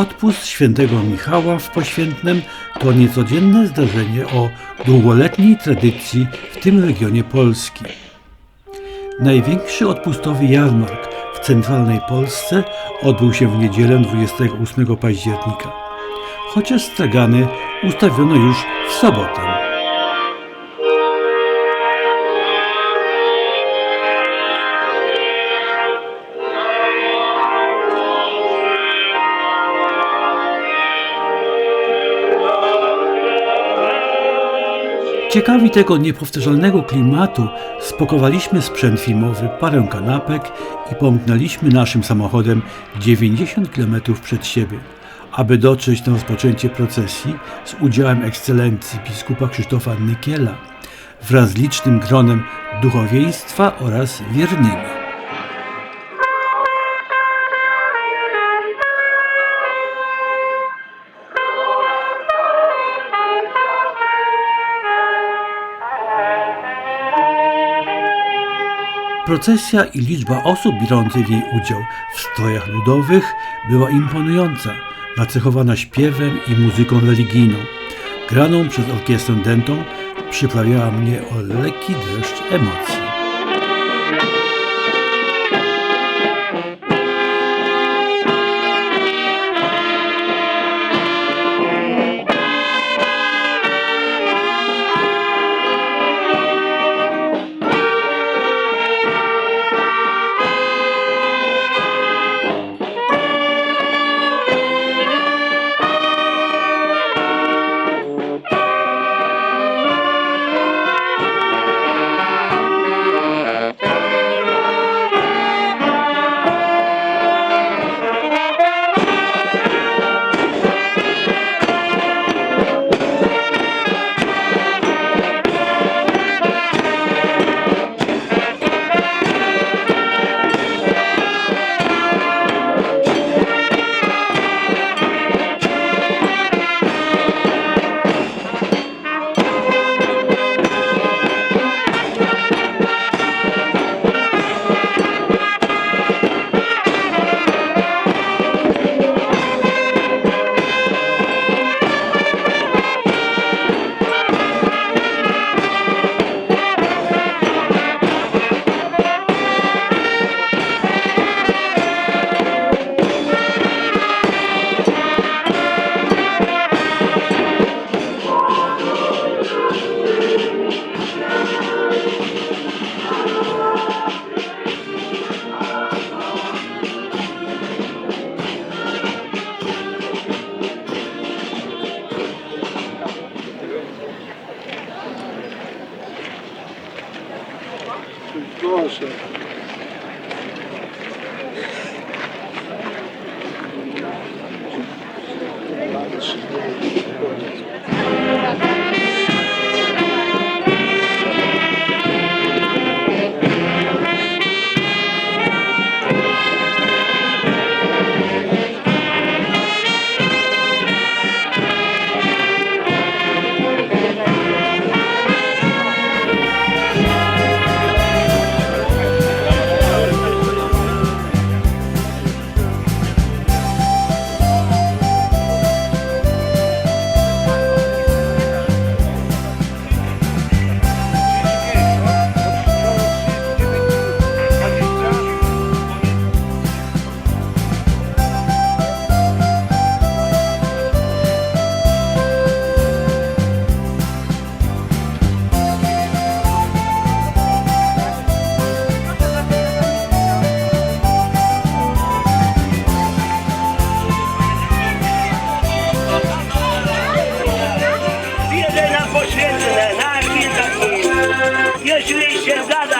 Odpust świętego Michała w Poświętnem to niecodzienne zdarzenie o długoletniej tradycji w tym regionie Polski. Największy odpustowy jarmark w centralnej Polsce odbył się w niedzielę 28 października, chociaż stragany ustawiono już w sobotę. Ciekawi tego niepowtarzalnego klimatu spakowaliśmy sprzęt filmowy, parę kanapek i pomknęliśmy naszym samochodem 90 km przed siebie, aby dotrzeć na rozpoczęcie procesji z udziałem ekscelencji biskupa Krzysztofa Nykiela wraz z licznym gronem duchowieństwa oraz wiernymi. Procesja i liczba osób biorących w niej udział w strojach ludowych była imponująca, nacechowana śpiewem i muzyką religijną. Graną przez orkiestrę dętą przyprawiała mnie o lekki dreszcz emocji.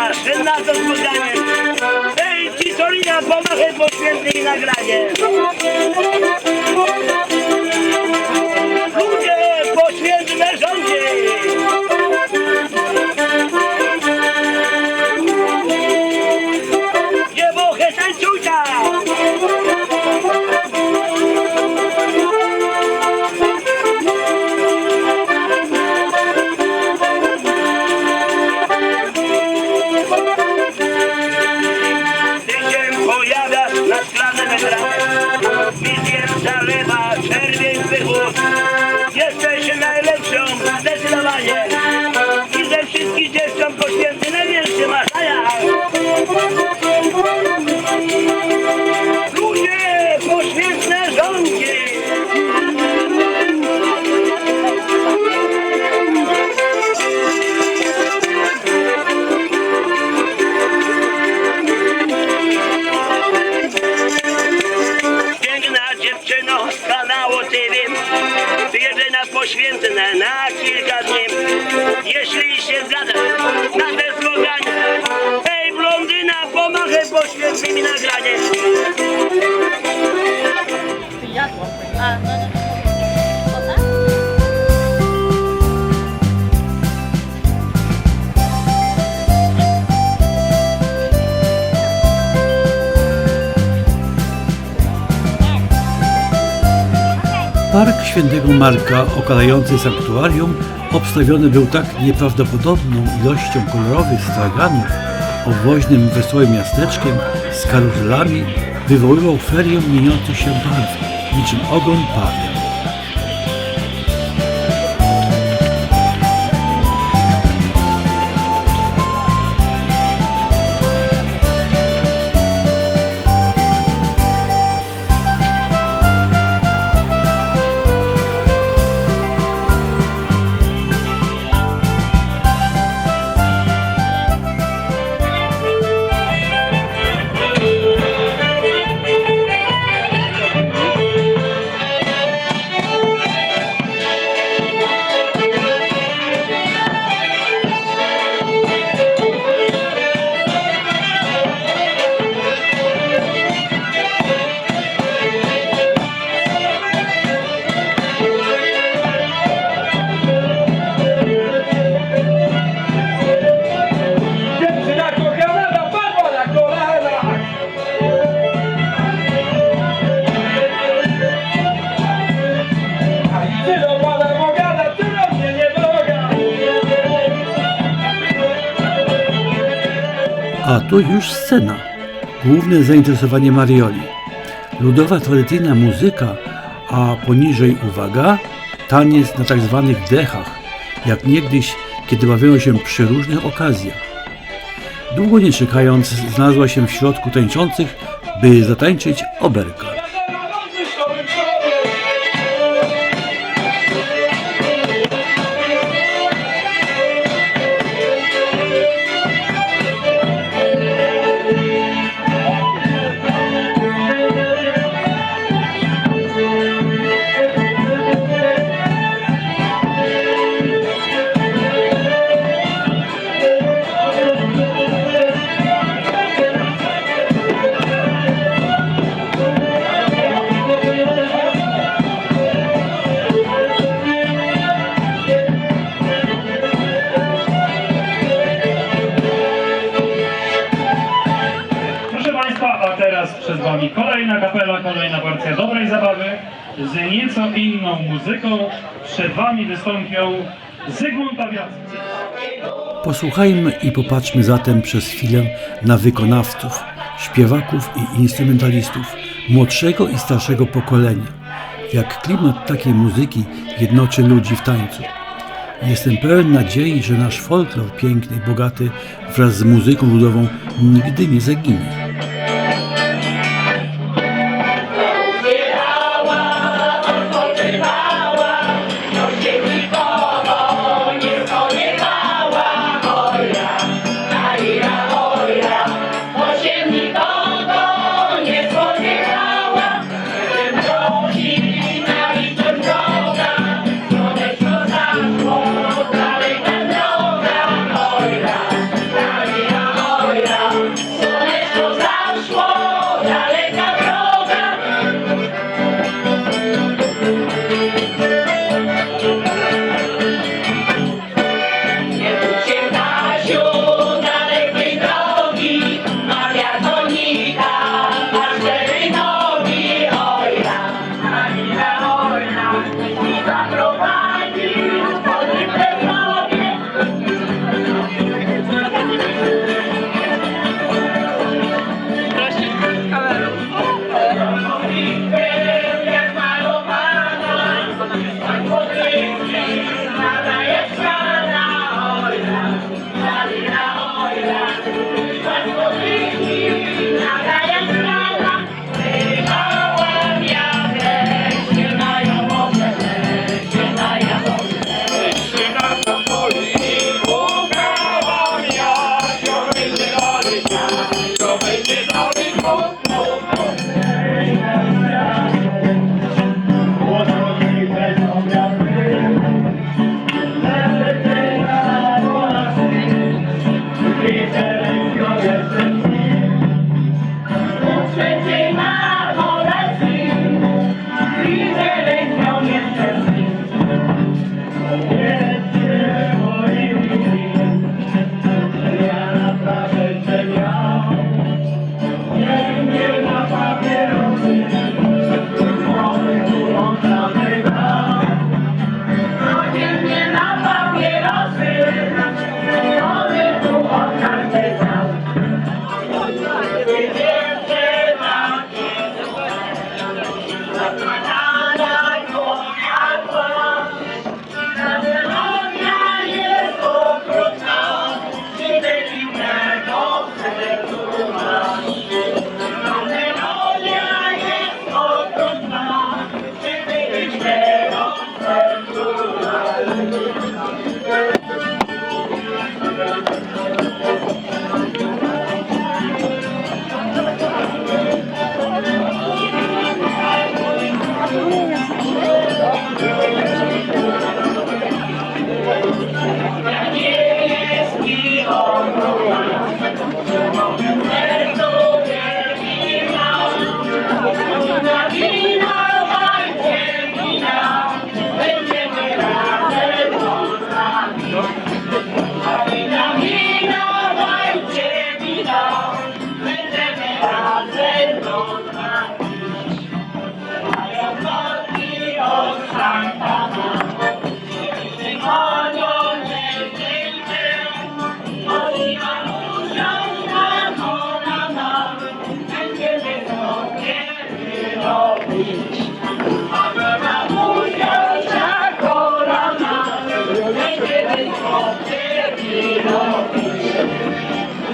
Się zgadza, że na to spotkanie. Ej, Cisolina, pomachaj poświętne i nagranie. Świętego Marka, okalający sanktuarium, obstawiony był tak nieprawdopodobną ilością kolorowych straganów, obwoźnym wesołym miasteczkiem z karuzelami, wywoływał ferię mieniących się barw, niczym ogon pawia. Już scena. Główne zainteresowanie Marioli. Ludowa tradycyjna muzyka, a poniżej uwaga, taniec na tak zwanych dechach, jak niegdyś, kiedy bawiono się przy różnych okazjach. Długo nie czekając, znalazła się w środku tańczących, by zatańczyć oberka. Porcja dobrej zabawy z nieco inną muzyką. Przed Wami wystąpią Zygmunt Pawiacki. Posłuchajmy i popatrzmy zatem przez chwilę na wykonawców, śpiewaków i instrumentalistów młodszego i starszego pokolenia. Jak klimat takiej muzyki jednoczy ludzi w tańcu. Jestem pełen nadziei, że nasz folklor piękny i bogaty wraz z muzyką ludową nigdy nie zaginie.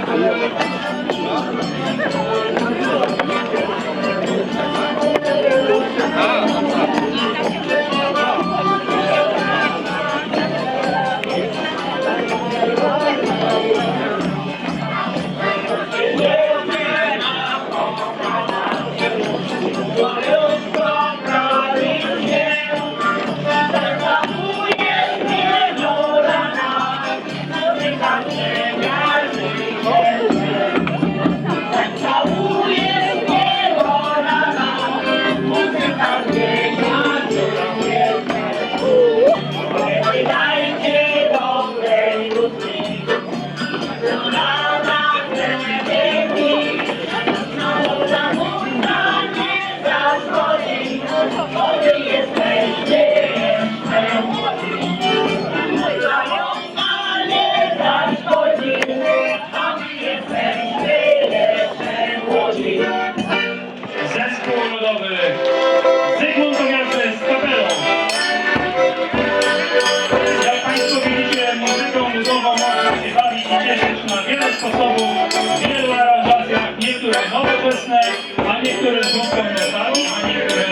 Zespół niektóre z głębką notami, a niektóre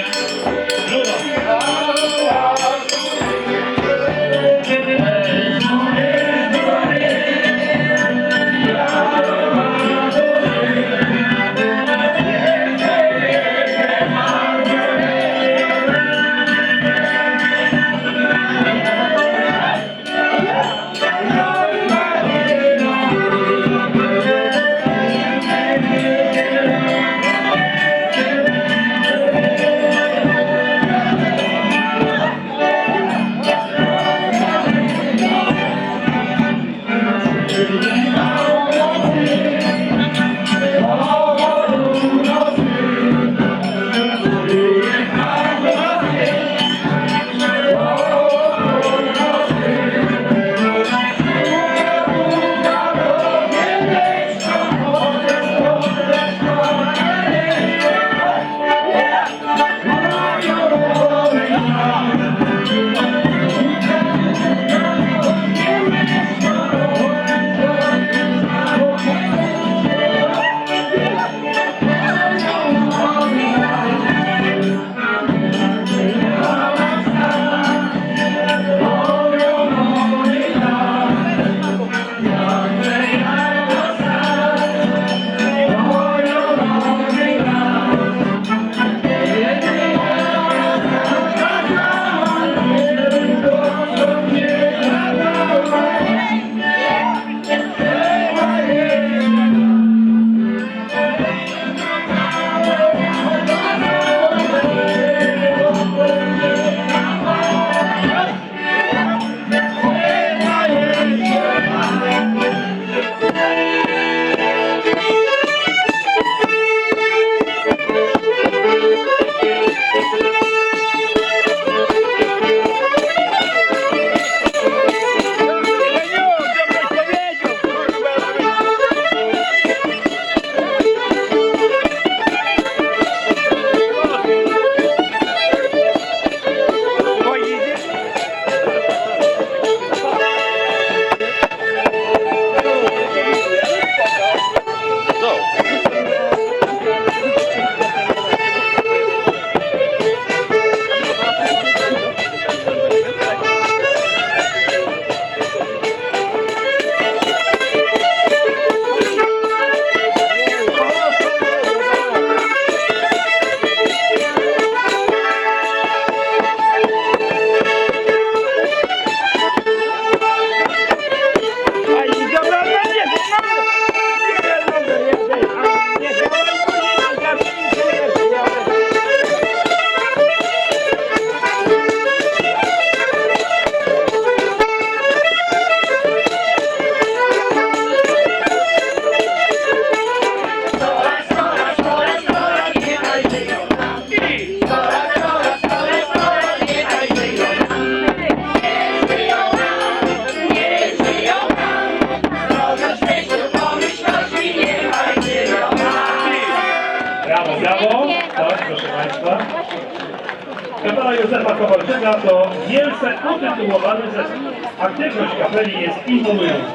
kapela Józefa Kowalczyka to wielce utytułowany zespół. Aktywność kapeli jest imponująca.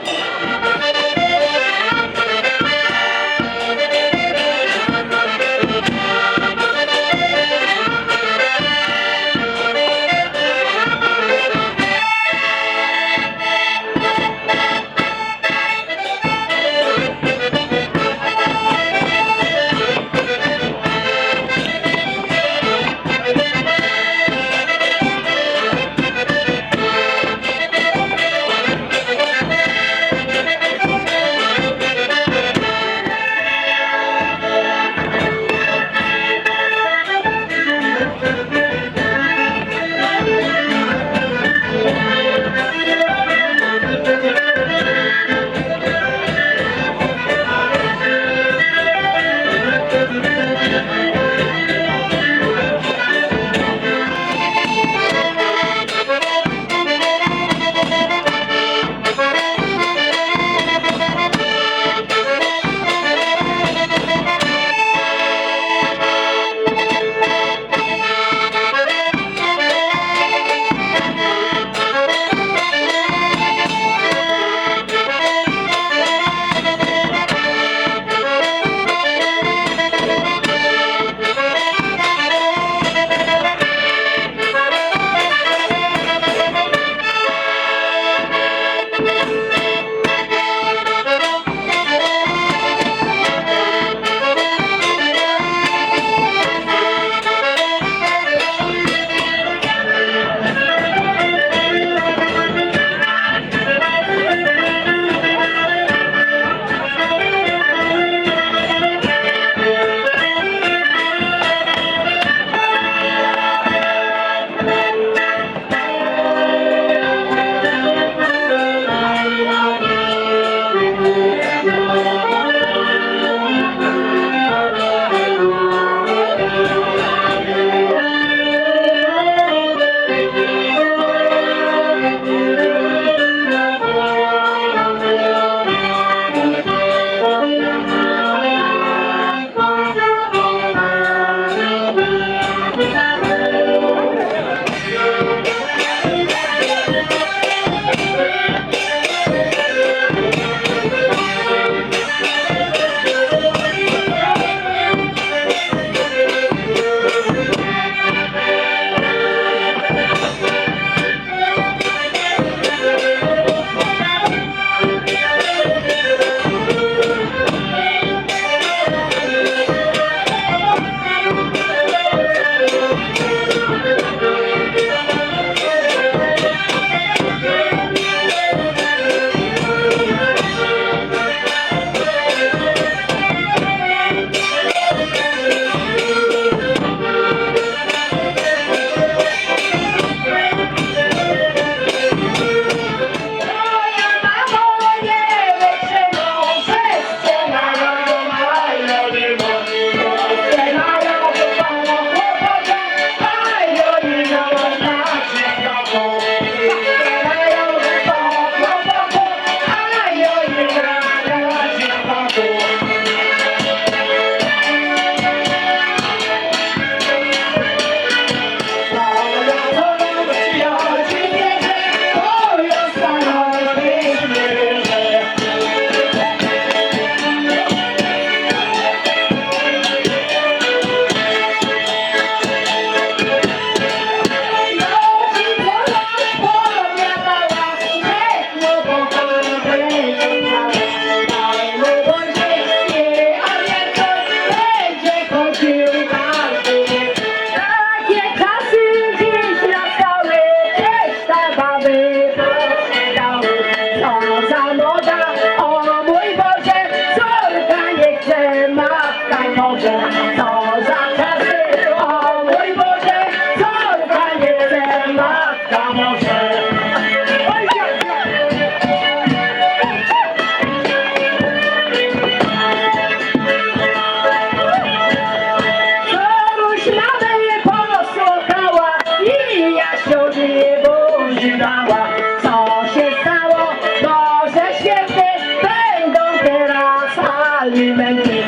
kalbime git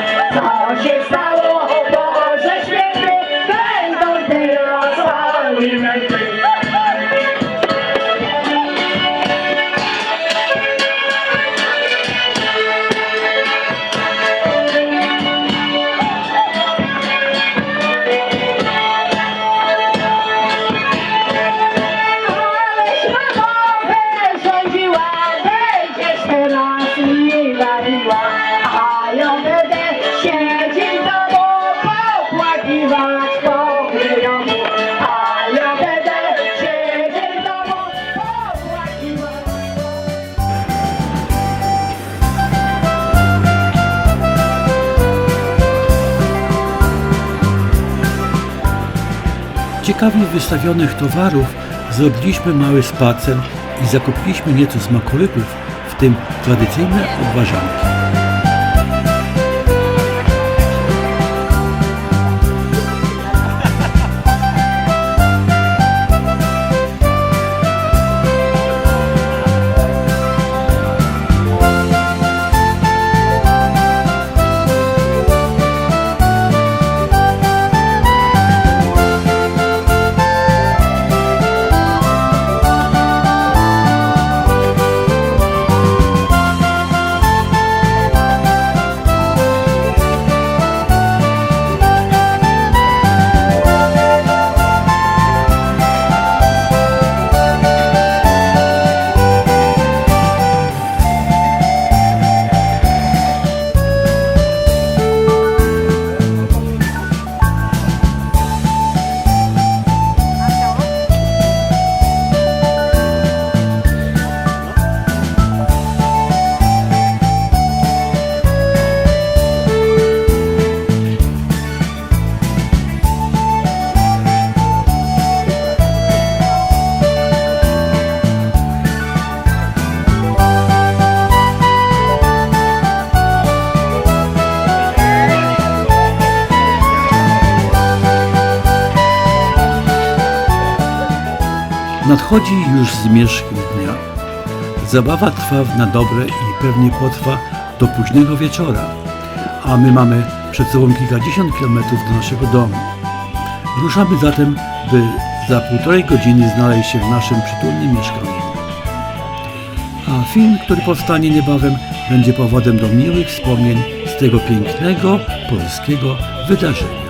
Aşıksa Ciekawych wystawionych towarów zrobiliśmy mały spacer i zakupiliśmy nieco smakołyków, w tym tradycyjne obwarzanki. Nadchodzi już zmierzch dnia. Zabawa trwa na dobre i pewnie potrwa do późnego wieczora, a my mamy przed sobą kilkadziesiąt kilometrów do naszego domu. Ruszamy zatem, by za półtorej godziny znaleźć się w naszym przytulnym mieszkaniu. A film, który powstanie niebawem, będzie powodem do miłych wspomnień z tego pięknego polskiego wydarzenia.